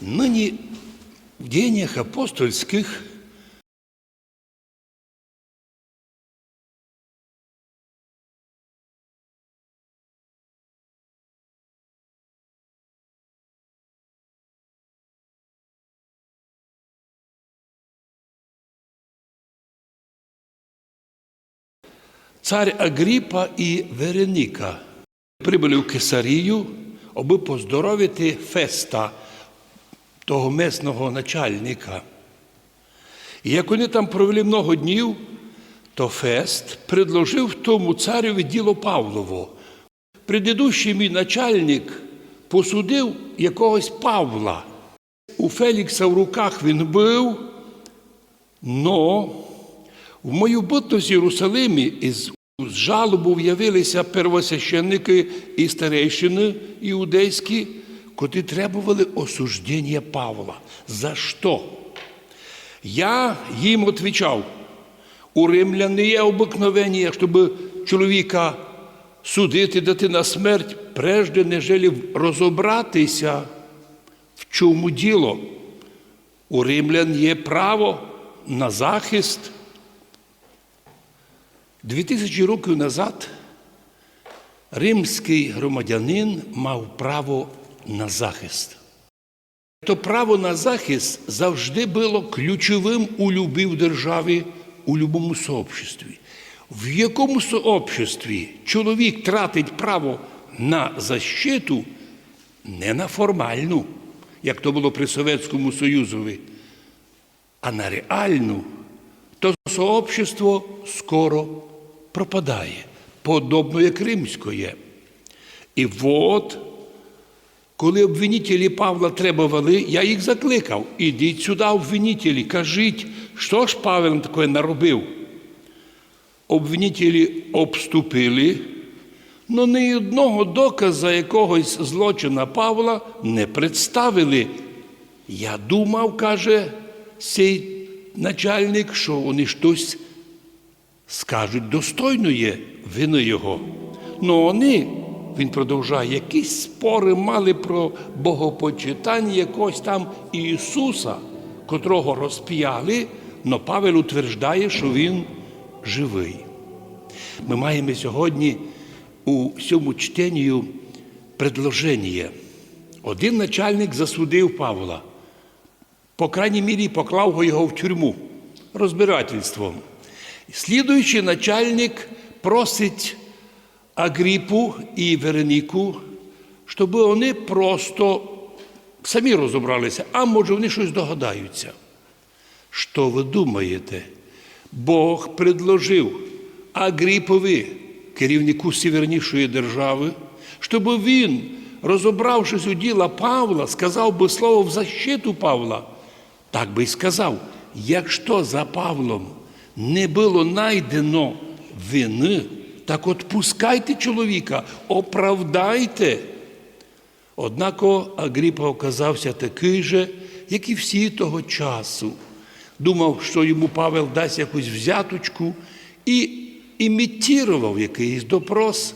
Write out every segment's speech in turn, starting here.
Ныне в деяниях апостольских царь Агріпа і Вереніка прибули в Кесарію, аби поздоровити Феста, того месного начальника. І як вони там провели много днів, то Фест предложив тому цареві діло Павлово. Предыдущий мій начальник посудив якогось Павла. У Фелікса в руках він був, но в мою бутність Єрусалимі із жалобу явилися первосвященники і старейшини іудейські, котрі требували осуждення Павла. За що? Я їм відповідав, у римлян не є обикновення, щоб чоловіка судити, дати на смерть, прежде нежели розібратися, в чому діло. У римлян є право на захист. Дві тисячі років назад римський громадянин мав право на захист. То право на захист завжди було ключовим у любій державі, у будь-якому сообществі. В якому сообществі чоловік тратить право на защиту не на формальну, як то було при Совєтському Союзові, а на реальну, то сообщество скоро пропадає, подобно як римське. І от, коли обвинителі Павла требували, я їх закликав, ідіть сюди, обвинителі, кажіть, що ж Павел таке наробив. Обвинителі обступили, але ні одного доказу якогось злочина Павла не представили. Я думав, каже цей начальник, що вони щось скажуть достойної вини його. Ну вони, він продовжує, якісь спори мали про богопочитання якогось там Ісуса, котрого розп'яли, але Павел утверждає, що Він живий. Ми маємо сьогодні у цьому чтенні предложення. Один начальник засудив Павла, по крайній мірі поклав його в тюрму розбирательством. Слідуючий начальник просить Агріпу і Вероніку, щоб вони просто самі розібралися, а може вони щось догадаються. Що ви думаєте? Бог предложив Агріпові, керівнику севернішої держави, щоб він, розібравшись у діла Павла, сказав би слово в защиту Павла. Так би й сказав, якщо за Павлом не було найдено вини, так отпускайте чоловіка, оправдайте. Однако Агріпа оказався такий же, як і всі того часу. Думав, що йому Павел дасть якусь взяточку і імітував якийсь допрос,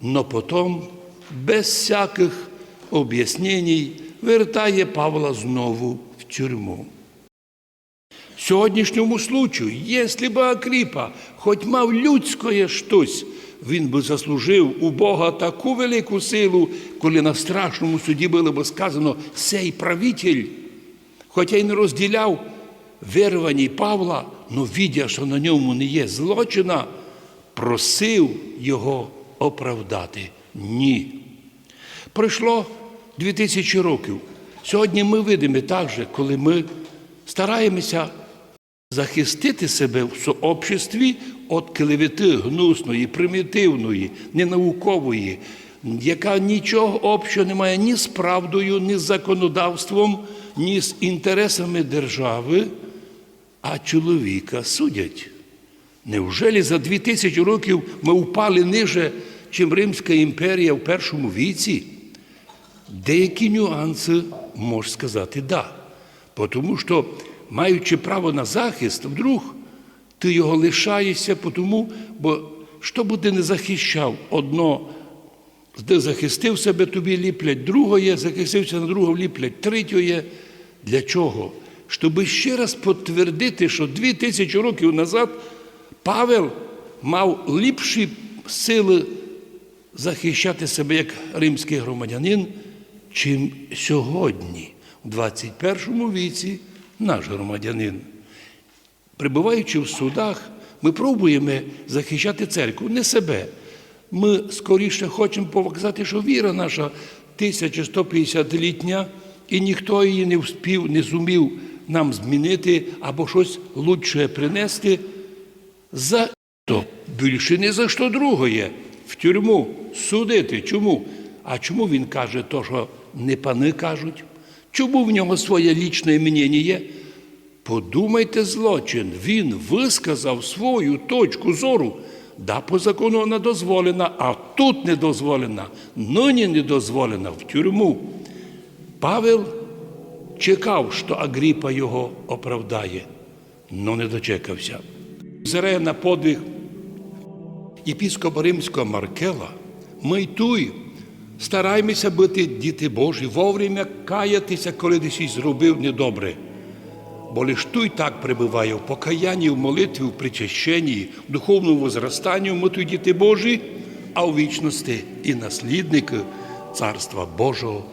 но потім, без всяких об'яснень, вертає Павла знову в тюрму. Сьогоднішньому случаю, якщо б Акріпа хоч мав людське щось, він би заслужив у Бога таку велику силу, коли на страшному суді було б сказано сей правитель, хоча й не розділяв віруваній Павла, но видя, що на ньому не є злочина, просив його оправдати. Ні. Пройшло дві тисячі років. Сьогодні ми видимо так же, коли ми стараємося захистити себе в сообществі від клевети гнусної, примітивної, ненаукової, яка нічого общого не має ні з правдою, ні з законодавством, ні з інтересами держави, а чоловіка судять. Невже за дві тисячі років ми впали ниже, чим Римська імперія в першому віці? Деякі нюанси можна сказати да. Тому що, маючи право на захист, вдруг ти його лишаєшся, тому, бо що би ти не захищав одно Ти захистив себе, тобі ліплять другое, захистився на другого, ліплять третє. Для чого? Щоб ще раз підтвердити, що дві тисячі років назад Павел мав ліпші сили захищати себе як римський громадянин, чим сьогодні, у 21 віці, наш громадянин. Прибуваючи в судах, ми пробуємо захищати церкву, не себе. Ми скоріше хочемо показати, що віра наша 1150-літня, і ніхто її не вспів, не зумів нам змінити або щось лучше принести. За то більше не за що другое в тюрму судити. Чому? А чому він каже то, що не пани кажуть? Чому в нього своє лічне мнення? Подумайте злочин. Він висказав свою точку зору. Да, по закону вона дозволена, а тут не дозволена, нині не дозволена в тюрму. Павел чекав, що Агріпа його оправдає, але не дочекався. Зере на подвиг єпіскопа Римського Маркела, ми стараємося бути діти Божі, вовремя каятися, коли десь щось зробив недобре. Бо лиш той так прибуває в покаянні, в молитві, в причащенні, в духовному зростанні, ми діти Божі, а у вічності і наслідники Царства Божого